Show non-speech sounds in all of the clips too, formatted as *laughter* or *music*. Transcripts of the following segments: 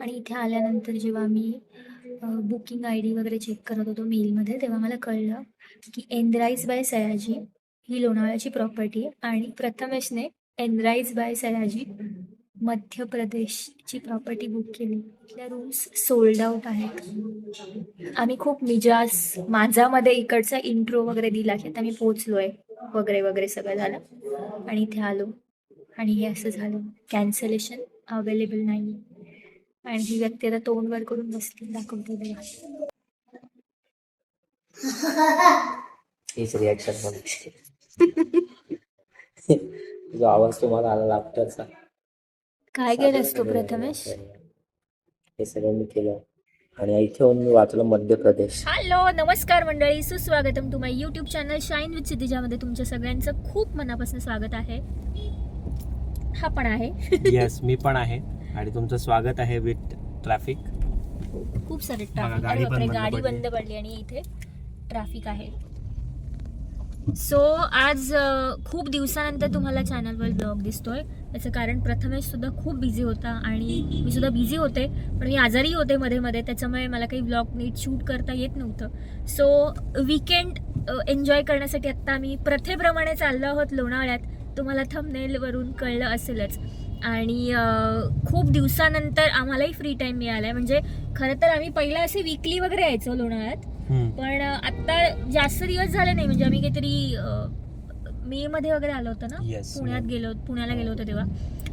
आणि इथे आल्यानंतर जेव्हा मी बुकिंग आय डी वगैरे चेक करत होतो मेलमध्ये तेव्हा मला कळलं की एनराईज बाय सयाजी ही लोणावळ्याची प्रॉपर्टी आहे आणि प्रथमेशने एनराईज बाय सयाजी मध्य प्रदेशची प्रॉपर्टी बुक केली. इथल्या रूम्स सोल्ड आउट आहेत. आम्ही खूप मिजाज माझामध्ये इकडचा इंट्रो वगैरे दिला की आता मी पोचलोय वगैरे वगैरे सगळं झालं. आणि इथे आलो आणि हे असं झालं. कॅन्सलेशन अवेलेबल नाही आणि ही व्यक्ती आता तोंड वर करून बसली दाखवते हीच रिॲक्शन तुझा आवाज तुम्हाला आला लाफ्टरचा काय केलंस तू प्रथमेश? हे सगळं मी केलं. आणि इथे येऊन मी वाचलं मध्य प्रदेश. हॅलो नमस्कार मंडळी सुस्वागतम my YouTube channel shine with सिद्धीजामध्ये तुमच्या सगळ्यांचं खूप मनापासून स्वागत आहे. हा पण आहे. येस मी पण आहे. आणि तुमचं स्वागत आहे विथ ट्रॅफिक. खूप सारे ट्रॅफिक गाडी पण बंद गाडी पडली. बंद पडली आणि इथे ट्रॅफिक आहे. सो आज खूप दिवसानंतर तुम्हाला चॅनलवर ब्लॉग दिसतोय. त्याचं कारण प्रथमेश सुद्धा खूप बिझी होता आणि मी सुद्धा बिझी होते पण मी आजारी होते मध्ये मध्ये. त्याच्यामुळे मला काही ब्लॉग नीट शूट करता येत नव्हतं. सो विकेंड एन्जॉय करण्यासाठी आत्ता आम्ही प्रथेप्रमाणे चाललो आहोत लोणावळ्यात. तुम्हाला थंबनेलवरून कळलं असेलच. आणि खूप दिवसानंतर आम्हालाही फ्री टाईम मिळाला आहे म्हणजे खरं तर आम्ही पहिला असे वीकली वगैरे यायचो लोणावळ्यात. पण अ, आत्ता जास्त दिवस झाले नाही. म्हणजे आम्ही काहीतरी मे मध्ये वगैरे आलो होतो ना? येस पुण्यात गेलो पुण्याला गेलो होतो तेव्हा.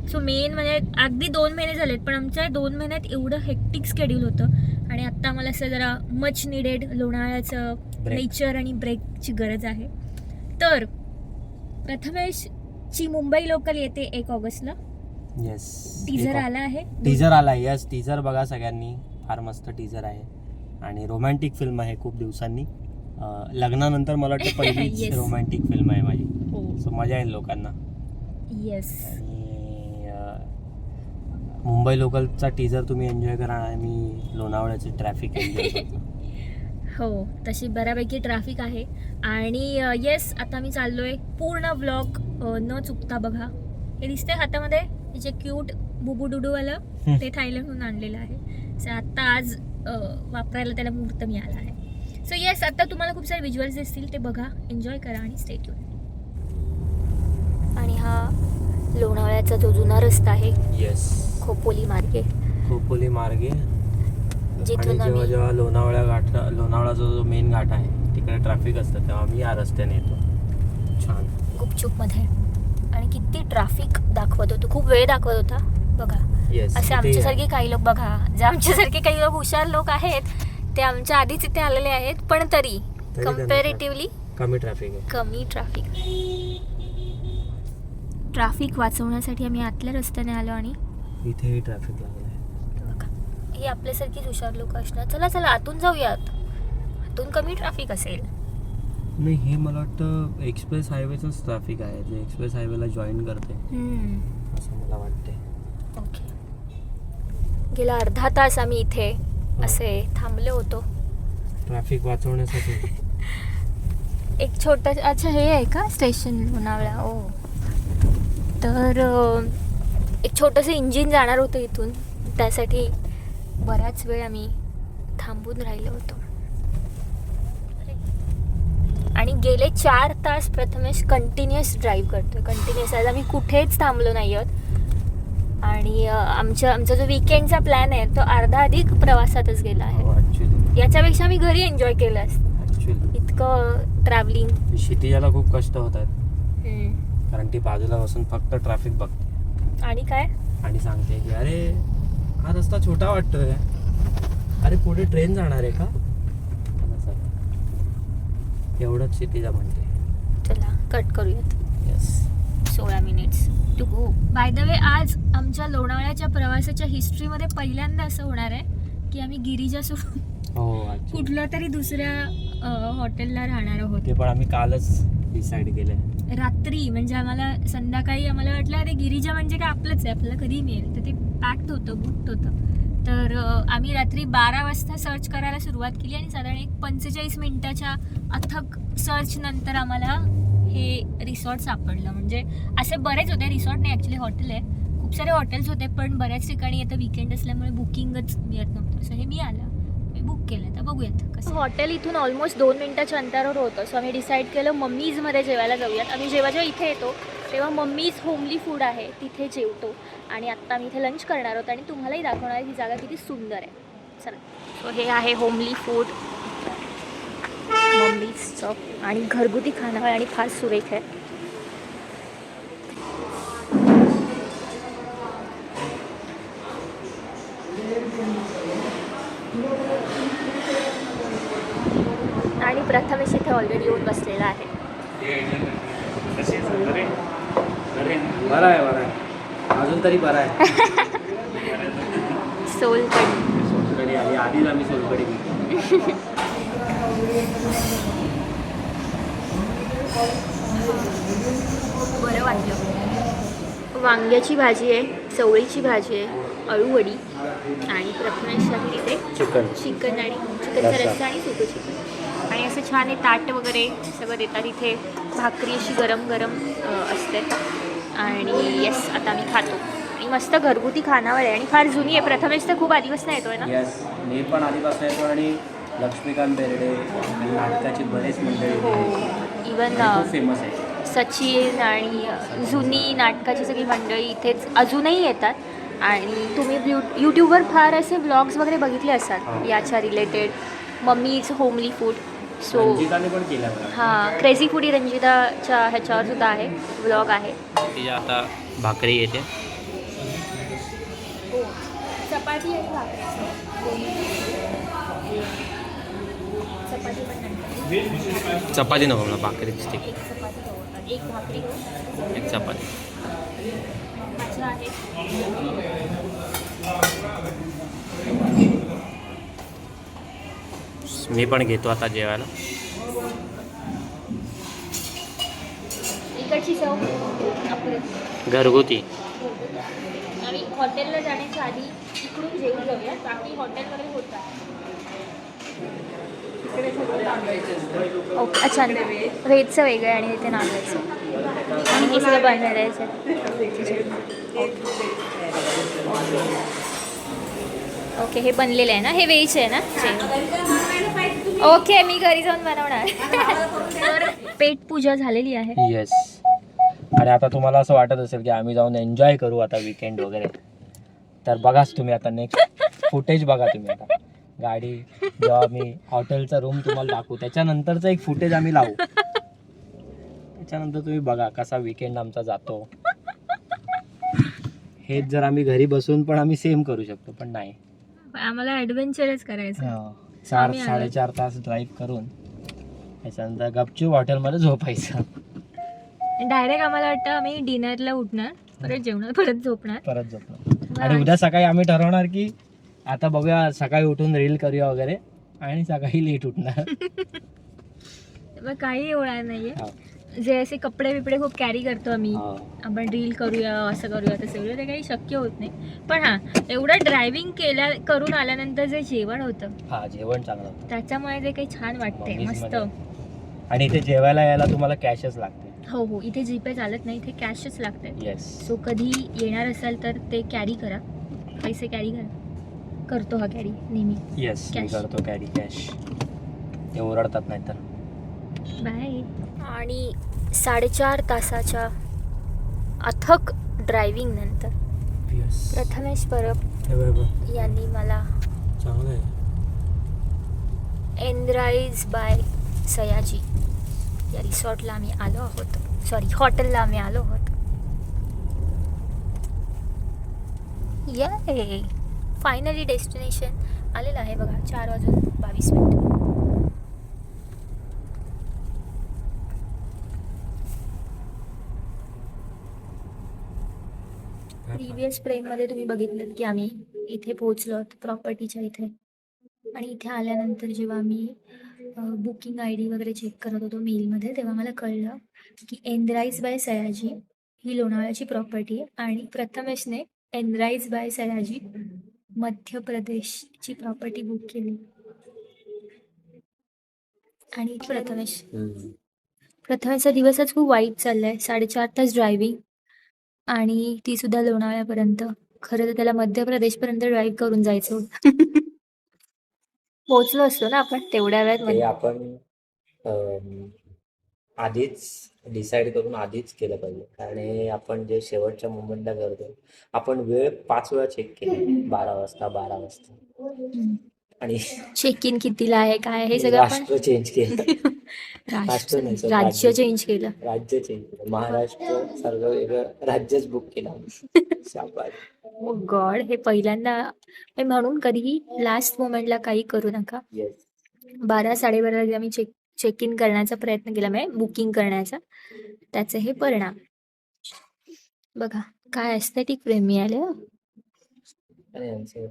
सो मेन म्हणजे अगदी दोन महिने झालेत. पण आमच्या दोन महिन्यात एवढं हेक्टिक शेड्यूल होतं. आणि आत्ता आम्हाला असं जरा मच निडेड Break. नेचर आणि ब्रेकची गरज आहे. तर प्रथमेशची मुंबई लोकल येते एक ऑगस्टला. येस टीझर आला आहे? टीजर आला येस टीजर बघा सगळ्यांनी. फार मस्त टीजर आहे. आणि रोमॅन्टिक फिल्म आहे खूप दिवसांनी. अं, लग्नानंतर मला वाटतं *laughs* पहिलीच Yes. रोमॅन्टिक फिल्म आहे माझी. हो. सो मजा येईल लोकांना. येस आणि अं, मुंबई लोकलचा टीजर तुम्ही एन्जॉय करा. आणि मी लोणावळ्याचे ट्रॅफिक एन्जॉय करतो. *laughs* हो तशी बऱ्यापैकी ट्रॅफिक आहे. आणि येस आता मी चाललोय पूर्ण ब्लॉग न चुकता बघा. हे दिसते हातामध्ये? जे क्यूट बुबू डुडूवालं हम्म. ते थायलंडहून आणलेलं आहे. सो आत्ता आज वापरायला त्याला मुहूर्त मिळाला आहे. सो येस आता तुम्हाला खूप सारे विज्युअल्स दिसतील. ते बघा एन्जॉय करा आणि स्टे ट्यून आणि हा लोणावळ्याचा जो जुना रस्ता आहे येस खोपोली मार्गे. खोपोली मार्गे. जिथून जेव्हा आम्ही जेव्हा लोणावळ्या घाट लोणावळाचा जो मेन घाट आहे तिकडे ट्रॅफिक असतं तेव्हा मी या रस्त्याने येतो. छान. गुपचूपमध्ये आणि किती ट्रॅफिक दाखवत होतो. खूप वेळ दाखवत होता. बघा. असे आमच्यासारखे काही लोक बघा. जे आमच्यासारखे काही लोक हुशार लोक आहेत ते आमच्या आधीच इथे आलेले आहेत पण तरी. कम्पॅरेटिव्हली कमी ट्रॅफिक कमी ट्रॅफिक ट्रॅफिक वाचवण्यासाठी आम्ही आतल्या रस्त्याने आलो आणि इथेही ट्रॅफिक लागलं ही आपल्यासारखीच हुशार लोक असणार. चला चला आतून जाऊयात. आतून कमी ट्रॅफिक असेल. नाही हे मला वाटतं एक्सप्रेस हायवेचंच ट्रॅफिक आहे जे एक्सप्रेस हायवेला जॉईन करते. असं मला वाटते ओके. गेला अर्धा तास आम्ही इथे असे थांबले होतो. ट्रॅफिक वाचवण्यासाठी. *laughs* एक छोटा अच्छा हे आहे का स्टेशन लोणावळा ओ तर अं, एक छोटंसं इंजिन जाणार होतं इथून. त्यासाठी बराच वेळ आम्ही थांबून राहिलो होतो आणि गेले चार तास प्रथमेश कंटिन्युअस ड्राईव्ह करतोय. कंटिन्युअस आज आम्ही कुठेच थांबलो नाही आहोत आणि आमच्या आमचा जो विकेंडचा प्लॅन आहे तो अर्धा अधिक प्रवासातच गेला आहे. ऍक्च्युली याच्यापेक्षा मी घरी एन्जॉय केलं असतं. इतकं ट्रॅव्हलिंग क्षितिजाला खूप कष्ट होत आहेत कारण ती बाजूला बसून फक्त ट्रॅफिक बघते. आणि काय? आणि सांगते की अरे हा रस्ता छोटा वाटतोय. अरे पुढे ट्रेन जाणार आहे का. एवढंच क्षितिजा म्हणते. चला कट करूयात. येस सोळा minutes to go by the way आज आमच्या लोणावळ्याच्या प्रवासाच्या हिस्ट्रीमध्ये पहिल्यांदा असं होणार आहे की आम्ही गिरिजा सोडून हो. कुठल्या तरी दुसऱ्या अ, हॉटेलला राहणार आहोत. ते पण आम्ही कालच डिसाईड केलंय. रात्री म्हणजे आम्हाला संध्याकाळी आम्हाला वाटलं अरे गिरिजा म्हणजे काय आपलंच आहे आपल्याला कधी मिळेल? तर ते पॅक्ड होतं बुकड होतं. तर आम्ही रात्री बारा वाजता सर्च करायला सुरुवात केली आणि साधारण एक पंचेचाळीस मिनिटाच्या अथक सर्चनंतर आम्हाला हे रिसॉर्ट सापडलं. म्हणजे असे बरेच होते. रिसॉर्ट नाही ॲक्च्युली हॉटेल आहे. खूप सारे हॉटेल्स होते पण बऱ्याच ठिकाणी आता विकेंड असल्यामुळे बुकिंगच मिळत नव्हतं. सो हे मी आलं. मी बुक केलं. तर बघूयात कसं हॉटेल इथून ऑलमोस्ट दोन मिनिटाच्या अंतरावर होतं. सो आम्ही डिसाईड केलं मम्मीजमध्ये जेवायला जाऊयात. आम्ही जेव्हा जेव्हा इथे येतो तेव्हा मम्मीज होमली फूड आहे तिथे जेवतो आणि आत्ता मी इथे लंच करणार आहोत आणि तुम्हालाही दाखवणार आहे ही जागा किती सुंदर आहे चला सो हे आहे होमली फूड मम्मीजचं आणि घरगुती खाणं आहे आणि फार सुरेख आहे आणि प्रथमेश इथे ऑलरेडी येऊन बसलेला आहे बरं. आहे बरं आहे. अजून तरी बरं आहे. *laughs* सोलकढी. सोलकडी आली. आधीच आम्ही सोलकडी घेतली. बरं वाटलं. वांग्याची भाजी आहे चवळीची भाजी आहे अळूवडी आणि प्रथमेशसाठी तिथे चिकन. चिकन आणि चिकनचा रस्सा. रस्सा आणि सुकं चिकन. आणि असं छान आहे ताट वगैरे सगळं देतात. इथे भाकरी अशी गरम गरम अ, असते आणि येस आता मी खातो. आणि मस्त घरगुती खानावळ आहे आणि फार जुनी आहे. प्रथमेश तर खूप आधीपासून येतोय ना? येस मी पण आधीपासून येतो आणि लक्ष्मीकांत बेर्डे आणि नाटकाची बरेच मंडळी हो इवन फेमस आहे सचिन आणि जुनी नाटकाची सगळी मंडळी इथेच अजूनही येतात. आणि तुम्ही यू यूट्यूबवर फार असे व्लॉग्स वगैरे बघितले असतात हो. याच्या related mummy's homely food so रंजिताने पण केलं बघा हां क्रेझी फूडी रंजिताच्या ह्याच्यावर सुद्धा आहे व्लॉग आहे. तिच्या आता भाकरी येते. चपाती आणि भाकरी. चपाती चपाती नको मला भाकरी दिसते एक चपाती हो एक भाकरी हो एक चपाती. मी पण घेतो आता जेवायला. इकडची चव. घरगुती. आम्ही हॉटेलला जाण्याच्या आधी इकडून जेवून जाऊया. बाकी हॉटेल वगैरे होतात ओके अच्छा. व्हेजचं वेगळं आहे आणि इथे नॉनव्हेजचं. आणि हे सगळं बनवायचं ओके हे बनलेलं आहे ना? हे व्हेज आहे ना? जेवण ओके मी घरी जाऊन बनवणार. तर *laughs* पेट पूजा झालेली आहे. येस आणि आता तुम्हाला असं वाटत असेल की आम्ही जाऊन एन्जॉय करू आता विकेंड वगैरे. तर बघाच तुम्ही आता नेक्स्ट फुटेज बघा तुम्ही आता. गाडी जेव्हा मी हॉटेलचा रूम तुम्हाला दाखवू. त्याच्यानंतरचं एक फुटेज आम्ही लावू. त्याच्यानंतर तुम्ही बघा कसा विकेंड आमचा जातो. हेच जर आम्ही घरी बसून पण आम्ही सेम करू शकतो पण नाही. आम्हाला ॲडव्हेंचरच करायचं. चार आम्ही आलो. साडेचार तास ड्राईव्ह करून. त्याच्यानंतर गपचूप हॉटेलमध्ये झोपायचं. डायरेक्ट आम्हाला वाटतं आम्ही डिनरला उठणार परत जेवणार परत झोपणार. परत झोपणार. आणि उद्या सकाळी आम्ही ठरवणार की आता बघूया सकाळी उठून रील करूया वगैरे. आणि सकाळी लेट उठणार. *laughs* मग काही होणार नाहीये. हा. जे असे कपडे बिपडे खूप कॅरी करतो आम्ही. आपण रील करूया असं करूया तसं करूया ते काही शक्य होत नाही. पण हा एवढं ड्रायव्हिंग केल्या करून आल्यानंतर जे जेवण होतं. हा जेवण चांगलं होतं. त्याच्यामुळे ते काही छान वाटते Movies मस्त. मध्ये. आणि इथे जेवायला यायला तुम्हाला कॅशच लागते हो हो इथे जीपे चालत नाही इथे कॅशच लागते येस सो कधी येणार असाल तर ते कॅरी करा. पैसे कॅरी करा. करतो हा कॅरी नेहमी. येस मी Cash. करतो कॅरी कॅश ते ओरडतात नाहीतर. बाय. आणि साडेचार तासाच्या अथक ड्रायव्हिंग नंतर प्रथमेश परब यांनी मला एनराईज बाय सयाजी. या रिसॉर्टला आम्ही आलो आहोत. सॉरी हॉटेलला आम्ही आलो आहोत. ये फायनली डेस्टिनेशन आलेलं आहे बघा. चार वाजून बावीस मिनिट. प्रिव्हियसमध्ये तुम्ही बघितलं की आम्ही इथे पोहोचलो प्रॉपर्टीच्या इथे. आणि इथे आल्यानंतर जेव्हा मी बुकिंग आय डी वगैरे चेक करत होतो मेलमध्ये तेव्हा मला कळलं की एनराईज बाय सयाजी ही लोणावळ्याची प्रॉपर्टी आहे. आणि प्रथमेशने एनराईज बाय सयाजी मध्य प्रदेशची प्रॉपर्टी बुक केली. आणि प्रथमेश प्रथमेशचा दिवसच खूप वाईट चाललाय. साडेचार तास ड्रायव्हिंग आणि ती सुद्धा लोणावळ्यापर्यंत. खरं तर त्याला मध्य प्रदेशपर्यंत ड्राईव्ह करून जायचं होतं. पोहोचलो असतो ना आपण तेवढ्या वेळात ते मध्ये. आपण अम, आधीच डिसाईड करून आधीच केलं पाहिजे. कारण हे आपण जे शेवटच्या मुमेंटला करतो आपण वेळ पाच वेळा चेक केली. बारा वाजता बारा वाजता. हम्म. आणि चेक इन कितीला आहे काय हे सगळं आपण राष्ट्र चेंज केलं राष्ट्र राष्ट्र नाही, सर, राज्य राज्य. चेंज केलं राज्य चेंज केलं महाराष्ट्र सर्व वेगळं राज्यच बुक केलं आम्ही *laughs* शाबास. गॉड हे पहिल्यांदा मी म्हणून कधीही लास्ट मोमेंटला काही करू नका. बारा साडेबारा वाजता आम्ही चेक चेक इन करण्याचा प्रयत्न केला म्हणजे बुकिंग करण्याचा त्याचे हे परिणाम बघा काय एस्थेटिक प्रेम. आणि यांचं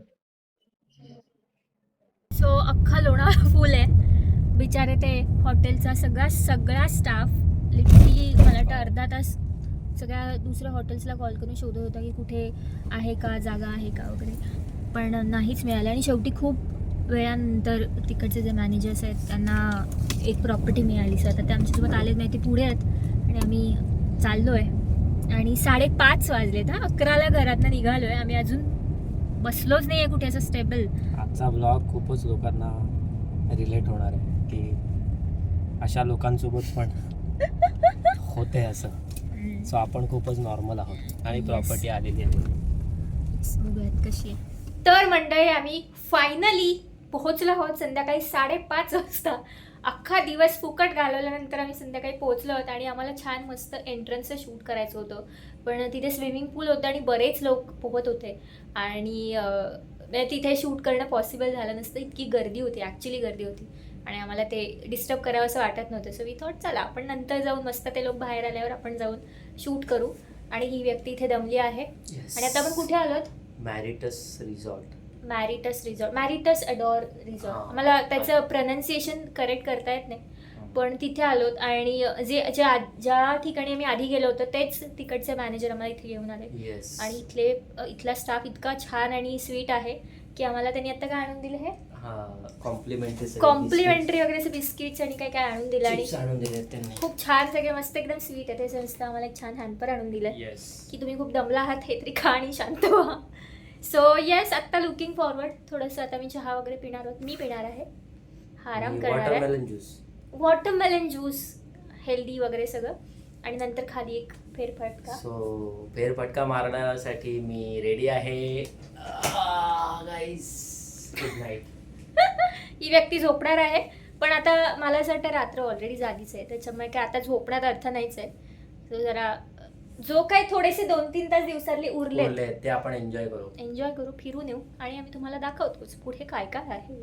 सो अख्खा लोणावळा *laughs* फुल आहे. बिचारे ते हॉटेलचा सगळा सगळा स्टाफ लिटरली मला वाटतं अर्धा तास सगळ्या दुसऱ्या हॉटेल्सला कॉल करून शोधत होता की कुठे आहे का जागा आहे का वगैरे. पण नाहीच मिळालं आणि शेवटी खूप वेळानंतर तिकडचे जे मॅनेजर्स आहेत त्यांना एक प्रॉपर्टी मिळाली सर तर ते आमच्यासोबत आलेच नाही म्हणजे ते पुढे आहेत. आणि आम्ही चाललो आहे आणि साडेपाच वाजलेत हा. अकराला घरातनं निघालो आहे आम्ही अजून बसलोच नाही आहे कुठे असं स्टेबल आजचा ब्लॉग खूपच लोकांना रिलेट होणार आहे की अशा लोकांसोबत पण होते असं. सो आपण खूपच नॉर्मल आहोत. आणि. प्रॉपर्टी आलेली आहे. कशी तर मंडळी आम्ही फायनली पोहोचलो आहोत संध्याकाळी साडेपाच वाजता. अख्खा दिवस फुकट घालवल्यानंतर आम्ही संध्याकाळी पोहोचलो आहोत आणि आम्हाला छान मस्त एंट्रन्सचं शूट करायचं होतं. पण तिथे स्विमिंग पूल होतं आणि बरेच लोक पोहत होते. आणि म्हणजे तिथे शूट करणं पॉसिबल झालं नसतं इतकी गर्दी होती ॲक्च्युली गर्दी होती. आणि आम्हाला ते डिस्टर्ब करावं असं वाटत नव्हतं. सो वी थॉट चला आपण नंतर जाऊन मस्त ते लोक बाहेर आल्यावर आपण जाऊन शूट करू. आणि ही व्यक्ती इथे दमली आहे. आणि आता आपण कुठे आलोत? Meritas resort Meritas resort Meritas adore resort हा. मला त्याचं प्रोनाऊन्सिएशन करेक्ट करता येत नाही. पण तिथे आलोत आणि जे ज्या ज्या ठिकाणी आम्ही आधी गेलो होतो तेच तिकडचे मॅनेजर आम्हाला इथे घेऊन आले. आणि इथले इथला स्टाफ इतका छान आणि स्वीट आहे की आम्हाला त्यांनी आता काय आणून दिलं हे? हा कॉम्प्लिमेंटरी कॉम्प्लिमेंटरी वगैरे असे बिस्किट्स आणि काय काय आणून दिलं आणि आणून दिले त्यांनी. खूप छान सगळे मस्त एकदम स्वीट आहे. ते संस्था आम्हाला एक छान हॅम्पर आणून दिलं. येस की तुम्ही खूप दमला आहात हे तरी खा आणि शांत व्हा. सो येस आत्ता लुकिंग फॉरवर्ड थोडंसं आता मी चहा वगैरे पिणार आहोत. मी पिणार आहे. हा आराम करणार आहे. Watermelon juice watermelon juice healthy वगैरे सगळं. आणि नंतर खाली एक फेरफटका. सो फेरफटका मारण्यासाठी मी रेडी आहे. गुड नाईट *laughs* ही व्यक्ती झोपणार आहे. पण आता मला असं वाटतं रात्र ऑलरेडी झालीच आहे. त्याच्यामुळे काय आता झोपण्यात अर्थ नाहीच आहे. सो जरा जो काही थोडेसे दोन तीन तास दिवसातले उरले उरले ते आपण एन्जॉय करू. एन्जॉय करू फिरून येऊ. आणि आम्ही तुम्हाला दाखवतोच पुढे काय काय आहे.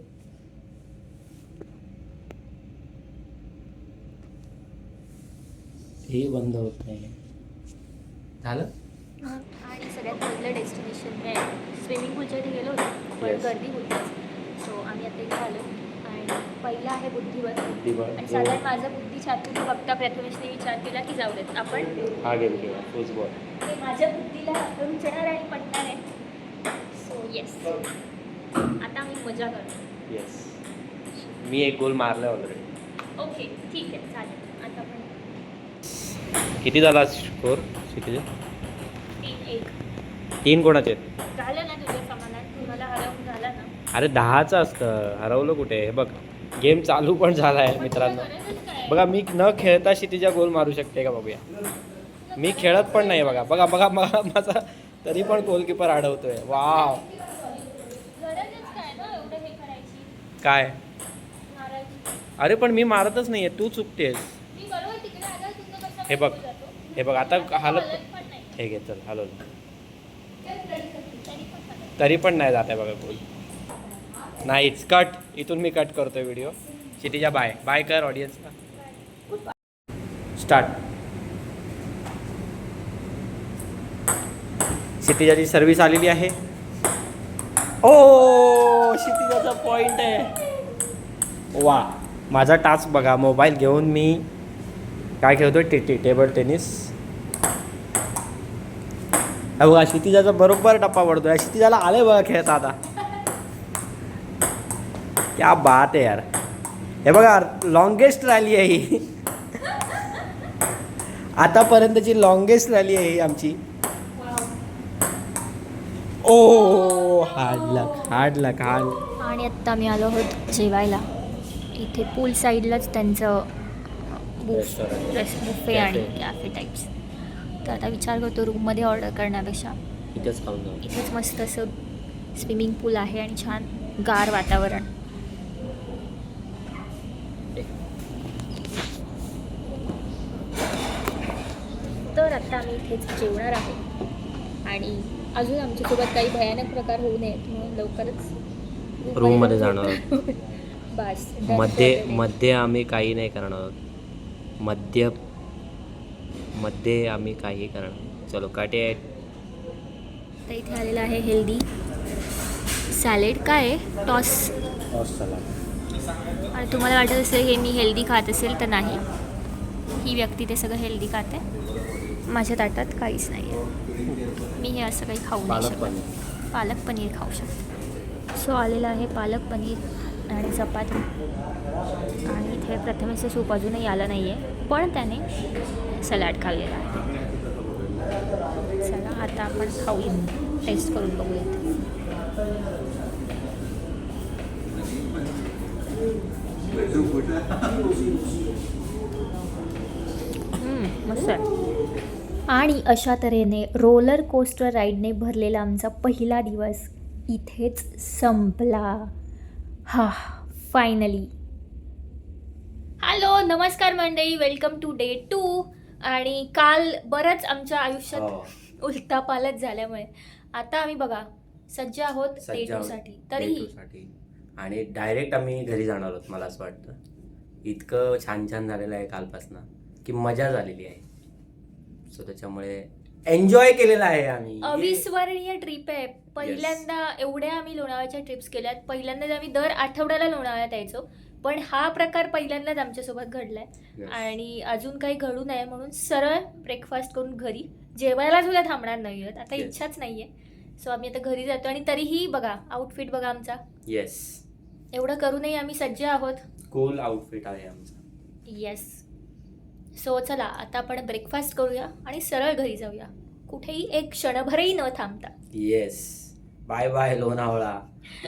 हे बंद होत नाही झालं? आणि सगळ्यात पहिलं डेस्टिनेशन स्विमिंग पूलच्या गेलो होतो पण Yes. गर्दी होतीच सो आम्ही आता इथे आलो. आणि पहिलं आहे बुद्धिबळ. बुद्धिबळ. आणि साधारण माझा बुद्धी छातून बघता प्रथमेशने विचार केला की जाऊ देत. आपण हा गेम खेळा फुटबॉल. ते माझ्या बुद्धीला रुचणार आणि पटणार आहे. सो येस आता आम्ही मजा करतो. येस मी एक गोल मारला ऑलरेडी ओके ठीक आहे. चालेल. किती झाला स्कोर क्षितिजा? तीन कोणाचे अरे दहाचं असतं. हरवलं कुठे? हे बघ गेम चालू पण झाला आहे मित्रांनो? बघा मी न खेळता क्षितिजा गोल मारू शकते का बघूया? मी खेळत पण नाही बघा. बघा बघा बघा माझा तरी पण गोलकीपर अडवतोय वाव काय हे अरे पण मी मारतच नाहीये. तू चुकतेस. हे बघ. हे बघ आता हालत हलत हे घे चल हलवलं तरी पण नाही जात आहे बघा गोल नाहीच कट इथून मी कट करतोय व्हिडिओ क्षितिजा बाय बाय कर ऑडियन्सला स्टार्ट क्षितिजाची सर्व्हिस आलेली आहे. ओ क्षितिजाचा पॉइंट आहे. वा माझा टास्क बघा मोबाईल घेऊन मी काय खेळतोय टी टी टेबल टेनिस. हा बघा क्षितिजाचा बरोबर टप्पा पडतो. या क्षितिजाला आले बघा खेळता आता. क्या बात आहे यार. हे बघा लॉंगेस्ट रॅली आहे ही. आतापर्यंतची लॉंगेस्ट रॅली आहे ही आमची. ओ hard luck hard luck hard आणि आत्ता मी आलो आहोत जेवायला. इथे पूल साईडलाच त्यांचं बुफे आणि. कॅफे टाईप्स तर आता विचार करतो रूममध्ये ऑर्डर करण्यापेक्षा. इथेच खाऊन इथेच मस्त असं स्विमिंग पूल आहे आणि छान गार वातावरण. तर आता आम्ही इथेच जेवणार आहोत आणि अजून आमच्यासोबत काही भयानक प्रकार होऊ नयेत म्हणून लवकरच रूममध्ये जाणार. *laughs* बसमध्ये. मध्ये आम्ही काही नाही करणार आहोत. मध्यमध्ये आम्ही काही करणार. चलो काटे आहेत. तर इथे आलेलं आहे हेल्दी. सॅलेड काय आहे? टॉस. आणि तुम्हाला वाटत असेल हे मी हेल्दी खात असेल तर नाही. ही व्यक्ती ते सगळं हेल्दी खाते. माझ्या ताटात काहीच नाही आहे. मी हे असं काही खाऊ नाही पालक शकत. पनीर. पालक पनीर खाऊ शकते. सो आलेलं आहे पालक पनीर. आणि चपाती. आणि इथे प्रथमेचं सूप अजूनही आलं नाही आहे पण त्याने सलाड खाल्लेला आहे. चला आता आपण खाऊया. टेस्ट करून बघूयात मस्त आहे. आणि अशा तऱ्हेने रोलर कोस्टर राईडने भरलेला आमचा पहिला दिवस इथेच संपला. हा फायनली हॅलो नमस्कार मंडळी. वेलकम टू डे टू आणि काल बरंच आमच्या आयुष्यात हो. उलटा पालट झाल्यामुळे. आता आम्ही बघा सज्ज आहोत डे टू साठी. साठी. आणि डायरेक्ट आम्ही घरी जाणार आहोत मला असं वाटतं. इतकं छान छान झालेलं आहे कालपासनं की मजा झालेली आहे. सो त्याच्यामुळे एन्जॉय केलेला आहे आम्ही. अविस्मरणीय ट्रिप आहे. पहिल्यांदा एवढ्या आम्ही लोणावळ्याच्या ट्रिप्स केल्यात. पहिल्यांदाच आम्ही दर आठवड्याला लोणावळ्यात यायचो. पण हा प्रकार पहिल्यांदाच आमच्यासोबत घडलाय. आणि अजून काही घडू नये म्हणून सरळ ब्रेकफास्ट करून घरी जेवायला सुद्धा थांबणार नाही आता Yes. इच्छाच नाहीये. सो आम्ही आता घरी जातो. आणि तरीही बघा आउटफिट बघा आमचा. येस एवढं करूनही आम्ही सज्ज आहोत. कूल आउटफिट आहे आमचा. येस सो चला आता आपण ब्रेकफास्ट करूया आणि सरळ घरी जाऊया. कुठेही एक क्षणभरही न थांबता. Yes bye bye Lonavala.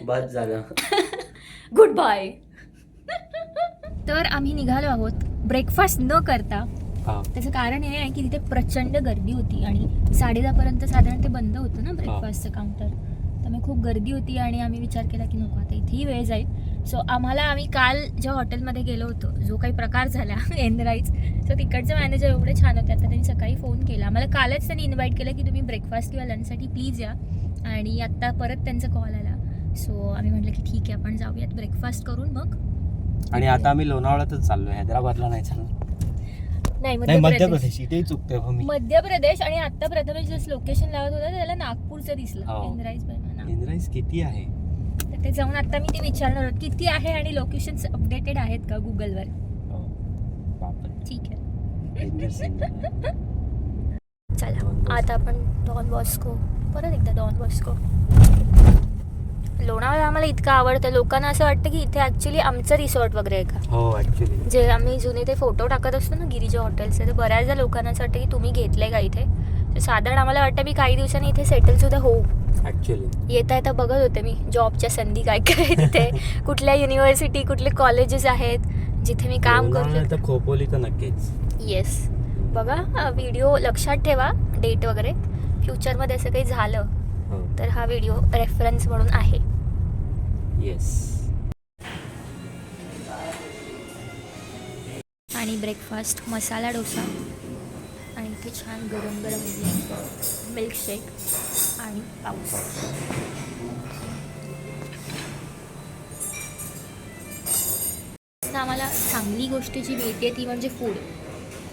बस झालं. *laughs* गुड बाय *laughs* तर आम्ही निघालो आहोत. ब्रेकफास्ट न करता. त्याचं कारण हे आहे की तिथे प्रचंड गर्दी होती आणि साडे दहापर्यंत साधारण ते बंद होतं ना ब्रेकफास्टचं काउंटर त्यामुळे खूप गर्दी होती आणि आम्ही विचार केला की नको आता इथेही वेळ जाईल. सो आम्हाला आम्ही काल ज्या हॉटेलमध्ये गेलो होतो जो काही प्रकार झाला *laughs* एनराईज सो तिकडचे मॅनेजर एवढे छान होते. आता त्यांनी सकाळी फोन केला. आम्हाला कालच त्यांनी इन्व्हाइट केलं की तुम्ही ब्रेकफास्ट किंवा लंचसाठी प्लीज या. आणि आत्ता परत त्यांचा कॉल आला. सो आम्ही म्हटलं की ठीक आहे आपण जाऊयात. ब्रेकफास्ट करून मग. आणि आता आम्ही लोणावळ्यातच चाललोय हैदराबादला नाही चाललो नाही मध्य प्रदेश. इथेही चुकतोय हो मी मध्य प्रदेश आणि आता प्रथमेश जसं लोकेशन लावत होता त्याला नागपूरचं दिसलं. हो. एनराईज इंद्राईस किती आहे? ते जाऊन आता मी ते विचारणार किती आहे आणि लोकेशन अपडेटेड आहेत का गुगलवर हो. ठीक आहे. चला. आता आपण डॉन बॉस्को परत एकदा डॉन बॉस्को लोणावळा आम्हाला इतकं आवडतं. लोकांना असं वाटतं की इथे ॲक्च्युली आमचं रिसॉर्ट वगैरे आहे का? हो ऍक्च्युली जे आम्ही जुने ते फोटो टाकत असतो ना गिरीजा हॉटेलचे तर बऱ्याचदा लोकांना असं वाटतं की तुम्ही घेतलंय का इथे? साधारण आम्हाला वाटतं मी काही दिवसांनी इथे सेटल सुद्धा होऊ. ऍक्च्युली येता येता बघत होते मी जॉबच्या संधी काय काय तिथे कुठल्या युनिव्हर्सिटी कुठले कॉलेजेस आहेत जिथे मी काम करू लोणावळा शकते. तर खोपोली तर नक्कीच. येस बघा व्हिडिओ लक्षात ठेवा डेट वगैरे. फ्युचरमध्ये असं काही झालं हो. तर हा व्हिडिओ रेफरन्स म्हणून आहे. येस आणि ब्रेकफास्ट मसाला डोसा. आणि इथे छान गरम गरम मिल्कशेक आणि पाऊस. आम्हाला चांगली गोष्ट जी मिळते ती म्हणजे फूड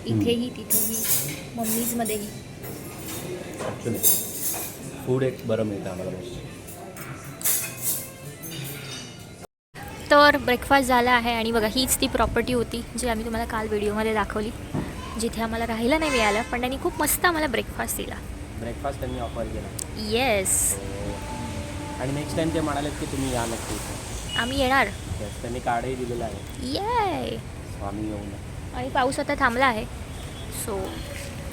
इथेही तिथेही मम्मीजमध्येही. फूड एक बरं मिळतं आम्हाला. तर ब्रेकफास्ट झाला आहे आणि बघा हीच ती प्रॉपर्टी होती जी आम्ही तुम्हाला काल व्हिडिओमध्ये दाखवली जिथे आम्हाला राहायला नाही मिळालं पण त्यांनी खूप मस्त आम्हाला ब्रेकफास्ट दिला. ब्रेकफास्ट त्यांनी ऑफर केला. येस आणि नेक्स्ट टाइम ते म्हणाले की तुम्ही या नक्की. आम्ही येणार. Yes, त्यांनी कार्डही दिलेलं आहे. ये So आम्ही येऊ ना आणि पाऊस आता थांबला आहे. सो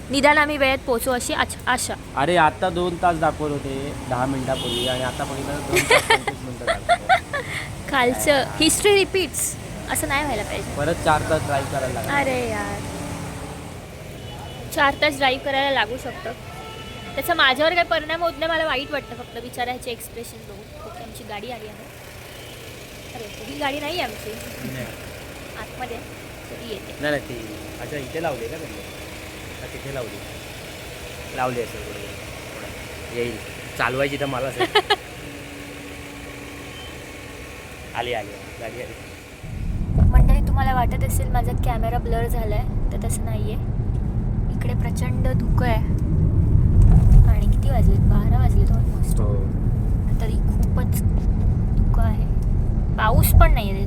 निदान आम्ही वेळेत पोहोचू अशी आच- आशा. अरे आता दोन तास दाखवत होते दहा मिनिटापूर्वी आणि आता बघितलं दोन तास पंचवीस मिनिटं दाखवतो. कालचं हिस्ट्री रिपीट्स असं नाही व्हायला पाहिजे. परत चार तास ड्राईव्ह करायला लागला अरे यार. चार तास ड्राईव्ह करायला लागू शकतं. त्याचा माझ्यावर काही परिणाम होत नाही मला वाईट वाटतं फक्त बिचारायचे एक्सप्रेशन बघून. ओके आमची गाडी आली आहे. अरे ही गाडी नाही आहे आमची. नाही. आतमध्ये. येते. नाही ती अच्छा इथे लावली का त्यांनी? तिथे लावली लावली असेल येईल. चालवायची तर मला *laughs* आली आली. गाडी आली. मंडळी तुम्हाला वाटत असेल माझा कॅमेरा ब्लर झालाय तर तसं नाहीये. इकडे प्रचंड धुकं आहे. वाजलेत बारा वाजलेत ऑलमोस्ट हो. तरी खूपच धुकं आहे. पाऊस पण नाही आहे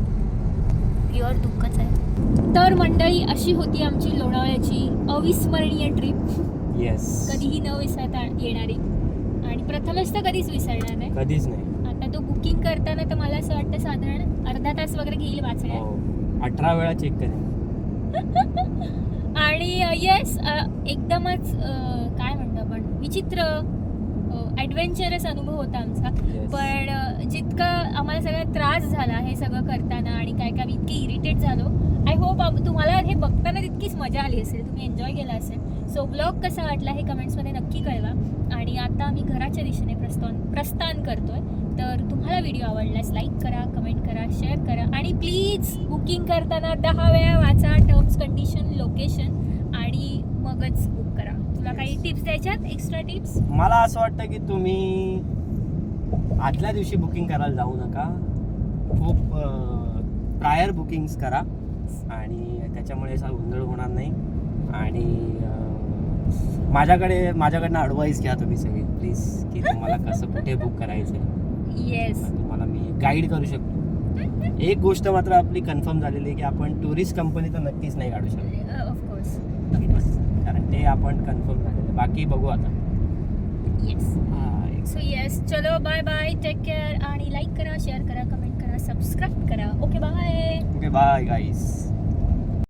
प्युअर धुकंच आहे. तर मंडळी अशी होती आमची लोणावळ्याची अविस्मरणीय ट्रिप येस कधीही न विसरता येणारी. आणि प्रथमच तर कधीच विसरणार नाही. कधीच नाही. आता तो बुकिंग करताना तर मला असं वाटतं साधारण अर्धा तास वगैरे घेईल वाचण्यात. हो. अठरा वेळा चेक करेन. *laughs* आणि येस एकदमच अ, काय म्हणतो आपण विचित्र ॲडव्हेंचरस अनुभव होता आमचा. पण जितका आम्हाला सगळा त्रास झाला हे सगळं करताना आणि काय काय इतकी इरिटेट झालो आय होप तुम्हाला हे बघताना तितकीच मजा आली असेल तुम्ही एन्जॉय केला असेल. सो ब्लॉग कसा वाटला हे कमेंट्समध्ये नक्की कळवा. आणि आता आम्ही घराच्या दिशेने प्रस्थान प्रस्थान करतोय. तर तुम्हाला व्हिडिओ आवडल्यास लाईक करा कमेंट करा शेअर करा. आणि प्लीज बुकिंग करताना दहा वेळा वाचा. टर्म्स कंडिशन लोकेशन आणि मगच बुक करा. तुला काही टिप्स द्यायच्यात? एक्स्ट्रा टिप्स मला असं वाटतं की तुम्ही आदल्या दिवशी बुकिंग करायला जाऊ नका. खूप प्रायर बुकिंग्स करा. आणि त्याच्यामुळे असा गोंधळ होणार नाही. आणि माझ्याकडे माझ्याकडनं ॲडवाईस घ्या तुम्ही सगळे प्लीज की तुम्हाला कसं कुठे बुक करायचं येस तुम्हाला मी गाईड करू शकतो. एक गोष्ट मात्र आपली कन्फर्म झालेली आहे की आपण टुरिस्ट कंपनी तर नक्कीच नाही काढू शकतो. ऑफकोर्स ते आपण कन्फर्म झालेलं बाकी बघू आता. येस सो येस चलो बाय बाय टेक केअर आणि लाईक करा शेअर करा कमेंट करा सबस्क्राईब करा. Okay bye okay bye guys